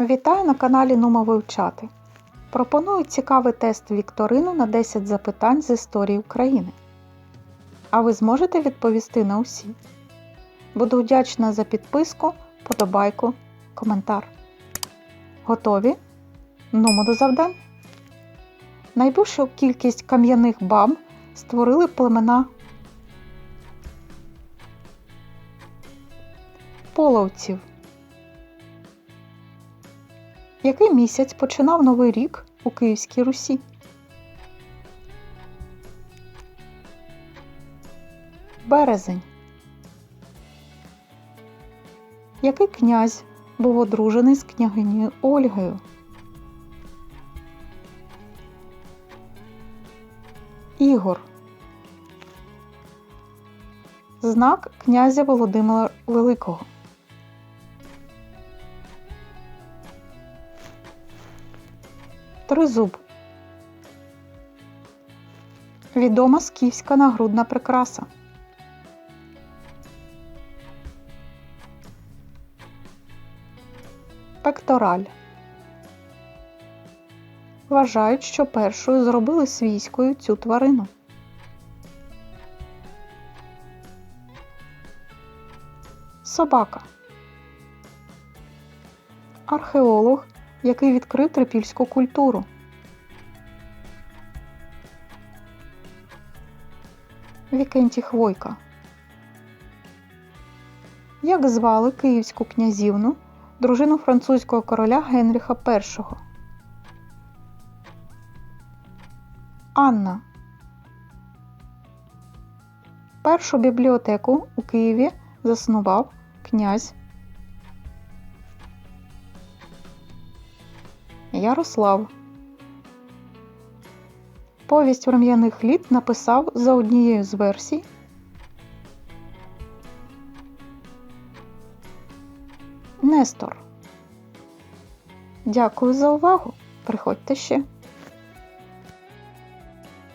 Вітаю на каналі Нумо Вивчати. Пропоную цікавий тест Вікторину на 10 запитань з історії України. А ви зможете відповісти на усі? Буду вдячна за підписку, подобайку, коментар. Готові? Нумо до завдань. Найбільшу кількість кам'яних баб створили племена половців. Який місяць починав Новий рік у Київській Русі? Березень. Який князь був одружений з княгинею Ольгою? Ігор. Знак князя Володимира Великого. Тризуб. Відома скіфська нагрудна прикраса. Пектораль. Вважають, що першою зробили свійською цю тварину. Собака. Археолог, який відкрив трипільську культуру. Вікентій Хвойка. Як звали київську князівну, дружину французького короля Генріха І? Анна. Першу бібліотеку у Києві заснував князь Ярослав. Повість врем'яних літ написав за однією з версій Нестор. Дякую за увагу. Приходьте ще.